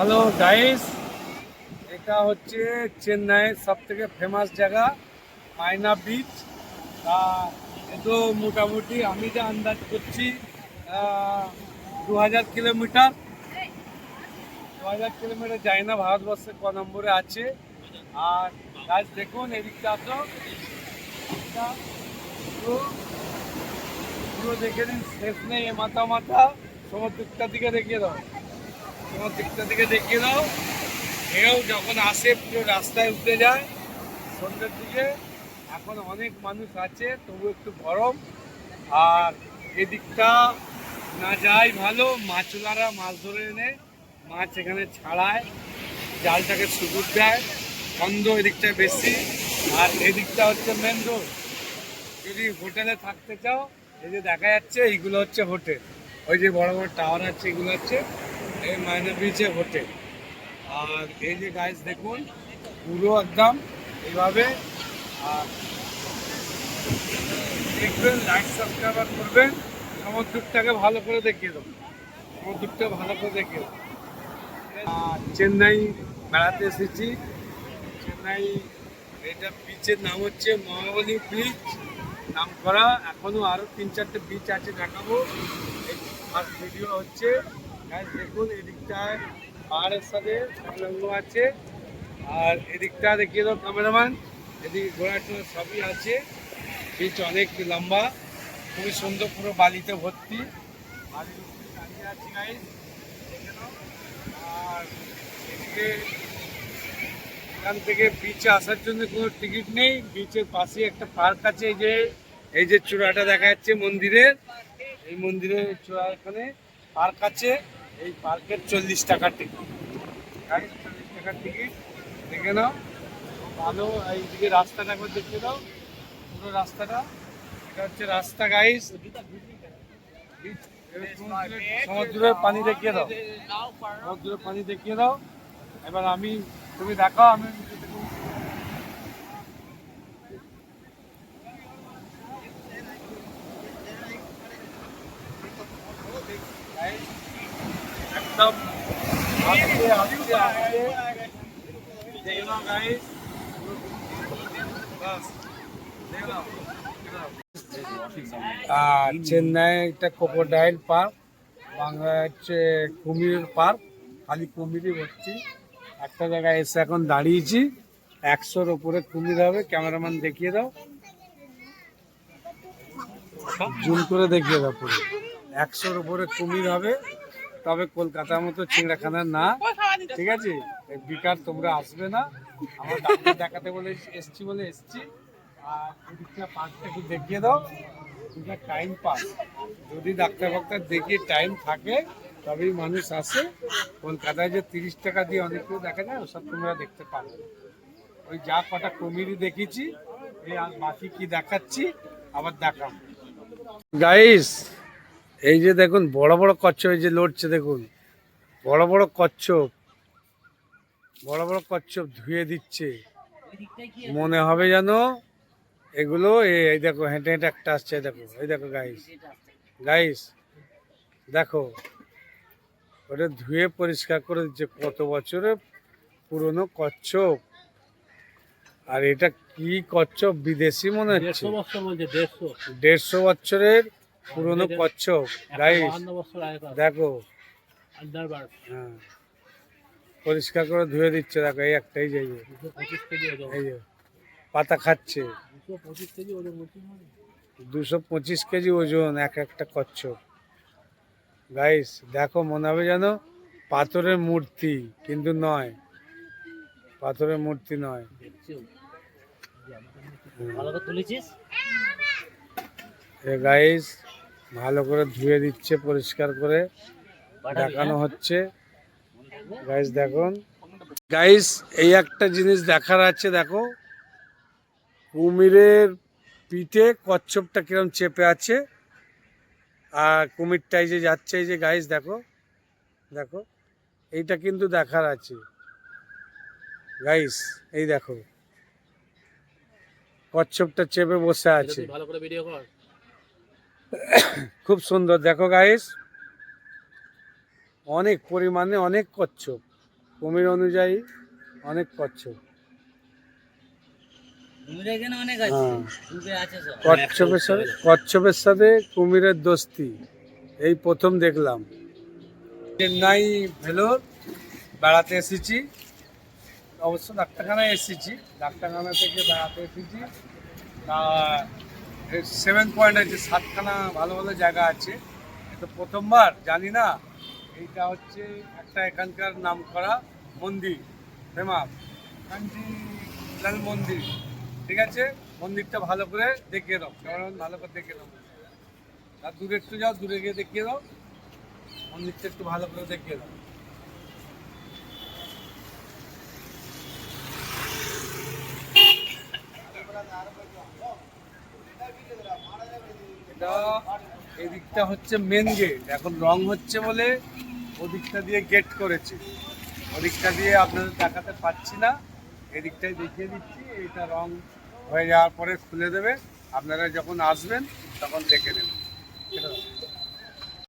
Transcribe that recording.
Hello guys এটা হচ্ছে চেন্নাইয়ের সব থেকে ফেমাস জায়গা, মাইনা বিচ তা এ তো মোটামুটি আমি যা আন্দাজ করছি দু হাজার কিলোমিটার। দু হাজার কিলোমিটার যাই না, ভারতবর্ষে ক নম্বরে আছে। আর গাছ দেখুন, এদিকটা এদিকটা পুরো পুরো দেখে দিন শেষ নেই মাথা মাথা। সমুদ্রটা দিকে দেখিয়ে দাও। তোমার দিকটা দিকে দেখিয়ে দাও। ঢেউ যখন আসে, পুরো রাস্তায় উঠে যায়। সন্ধ্যের দিকে এখন অনেক মানুষ আছে, তবু একটু গরম। আর এদিকটা না যাই ভালো মাছলারা মাছ ধরে এনে মাছ এখানে ছাড়ায়, জালটাকে সুদূর দেয়। গন্ধ এদিকটা বেশি। আর এদিকটা হচ্ছে মেন রোড যদি হোটেলে থাকতে চাও, এই যে দেখা যাচ্ছে, এইগুলো হচ্ছে হোটেল। ওই যে বড় বড় টাওয়ার আছে, এগুলো হচ্ছে এই মাইনা বিচে হোটেল আর এই যে গাইস দেখুন, পুরো একদম এইভাবে, আর দেখবেন লাইক সাবস্ক্রাইবার করবেন সমুদ্রটাকে ভালো করে দেখিয়ে দেবো। সমুদ্রটা ভালো করে দেখিয়ে দেবো। আর চেন্নাই বেড়াতে এসেছি। চেন্নাই, এটা বিচের নাম হচ্ছে মহাবলী বিচ নাম করা, এখনও আরও তিন চারটে বিচ আছে দেখাবো। ফার্স্ট ভিডিও হচ্ছে দেখুন এদিকটায় পাহাড়ের সাথে আছে। আর দেখিয়ে সবই আছে। অনেক লম্বা, খুবই সুন্দর পুরো বালিতে ভর্তি। দাঁড়িয়ে আর এদিকে এখান থেকে বিচে আসার জন্য কোনো টিকিট নেই। বিচের পাশে একটা পার্ক আছে, এই যে এই যে চূড়াটা দেখা যাচ্ছে মন্দিরের। এই মন্দিরের চূড়া এখানে পার্ক আছে। এই পার্কের চল্লিশ টাকার টিকিট গাইস চল্লিশ টাকার টিকিট দেখে নাও। ভালো এইদিকে রাস্তাটা একবার দেখে দাও পুরো রাস্তাটা। এটা হচ্ছে রাস্তা গাইস সমুদ্রের পানি দেখিয়ে দাও। সমুদ্রের পানি দেখিয়ে দাও। এবার আমি তুমি দেখাও আমি আর চেন্নাই একটা ক্রোকোডাইল পার্ক বাংলা হচ্ছে কুমির পার্ক খালি কুমিরই ভর্তি। একটা জায়গায় এসে এখন দাঁড়িয়েছি, একশোর ওপরে কুমির হবে, ক্যামেরাম্যান দেখিয়ে দাও। জুম করে দেখিয়ে দাও পুরো। একশোর উপরে কুমির হবে তবে কলকাতার মতো চিড়িয়াখানা না। ঠিক আছে? বিকার তোমরা আসবে না। আমার ডাক্তার দেখাতে বলে এসছি বলে এসছি। আর এদিকটা পার্কটা একটু দেখিয়ে দাও। টাইম পাস যদি ডাক্তার ফাক্তার দেখিয়ে টাইম থাকে, তবেই মানুষ আসে। কলকাতায় যে তিরিশ টাকা দিয়ে অনেক দেখা যায়, ওসব তোমরা দেখতে পারবে। ওই যা কটা কমিটি দেখেছি এই আর বাকি কি দেখাচ্ছি, আবার দেখাম গাইস এই যে দেখুন বড় বড় কচ্ছপ এই যে লড়ছে দেখুন। বড় বড় কচ্ছপ বড় বড় কচ্ছপ ধুয়ে দিচ্ছে। মনে হবে যেন এগুলো এই দেখো হেঁটে হেঁটে একটা আসছে দেখো এই দেখো গাইস গাইস দেখো ওটা ধুয়ে পরিষ্কার করে দিচ্ছে। কত বছরের পুরনো কচ্ছপ। আর এটা কি কচ্ছপ? বিদেশি মনে হচ্ছে? দেড়শো বছরের পুরনো কচ্ছপ গাইস দেখো। হ্যাঁ। পরিষ্কার করে ধুয়ে দিচ্ছে দেখো এই একটাই যে এই যে, পাতা খাচ্ছে। দুশো পঁচিশ কেজি ওজন বলছি না? দুশো পঁচিশ কেজি ওজন এক একটা কচ্ছপ। গাইস দেখো মনে হবে যেন পাথরের মূর্তি কিন্তু নয়। পাথরের মূর্তি নয়। গাইস ভালো করে ধুয়ে দিচ্ছে পরিষ্কার করে দেখানো হচ্ছে। গাইস দেখুন। গাইস এই একটা জিনিস দেখার আছে দেখো। কুমিরের পিঠে কচ্ছপটা কিরম চেপে আছে। আর কুমিরটা এই যে যাচ্ছে এই যে গাইস দেখো। দেখো এইটা কিন্তু দেখার আছে। গাইস এই দেখো। কচ্ছপটা চেপে বসে আছে। ভালো করে ভিডিও কর। খুব সুন্দর। দেখো গাইস অনেক পরিমাণে অনেক কচ্ছপ। কুমির অনুযায়ী অনেক কচ্ছপ। হ্যাঁ। কচ্ছপের সাথে কচ্ছপের সাথে কুমিরের দোস্তি। এই প্রথম দেখলাম। চেন্নাই ভেলোর বেড়াতে এসেছি। অবশ্য ডাক্তারখানায় এসেছি। ডাক্তারখানা থেকে বেড়াতে এসেছি। তা সেভেন পয়েন্ট আছে সাতখানা ভালো ভালো জায়গা আছে এটা প্রথমবার, জানি না। এইটা হচ্ছে একটা এখানকার নাম করা মন্দির ফেমাস কাঞ্চি লাল মন্দির, ঠিক আছে? মন্দিরটা ভালো করে দেখিয়ে দাও ভালো করে দেখিয়ে দাও আর দূরে একটু যাও, দূরে গিয়ে দেখিয়ে দাও। মন্দিরটা একটু ভালো করে দেখিয়ে দাও। এটা এদিকটা হচ্ছে মেন গেট এখন রং হচ্ছে বলে ওদিকটা দিয়ে গেট করেছে। ওদিকটা দিয়ে আপনাদের দেখাতে পাচ্ছি না। এদিকটাই দেখিয়ে দিচ্ছি, এটা রং হয়ে যাওয়ার পরে খুলে দেবে। আপনারা যখন আসবেন, তখন দেখে নেবেন।